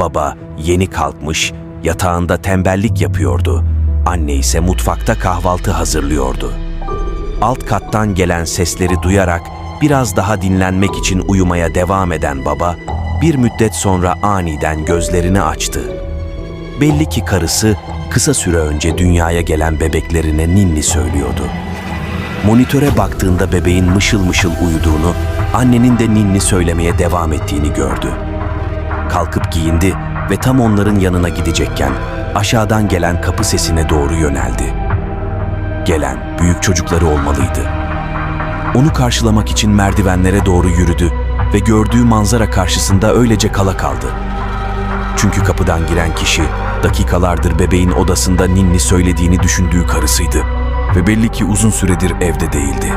Baba yeni kalkmış, yatağında tembellik yapıyordu. Anne ise mutfakta kahvaltı hazırlıyordu. Alt kattan gelen sesleri duyarak biraz daha dinlenmek için uyumaya devam eden baba, bir müddet sonra aniden gözlerini açtı. Belli ki karısı kısa süre önce dünyaya gelen bebeklerine ninni söylüyordu. Monitöre baktığında bebeğin mışıl mışıl uyuduğunu, annenin de ninni söylemeye devam ettiğini gördü. Kalkıp giyindi ve tam onların yanına gidecekken aşağıdan gelen kapı sesine doğru yöneldi. Gelen büyük çocukları olmalıydı. Onu karşılamak için merdivenlere doğru yürüdü ve gördüğü manzara karşısında öylece kala kaldı. Çünkü kapıdan giren kişi dakikalardır bebeğin odasında ninni söylediğini düşündüğü karısıydı ve belli ki uzun süredir evde değildi.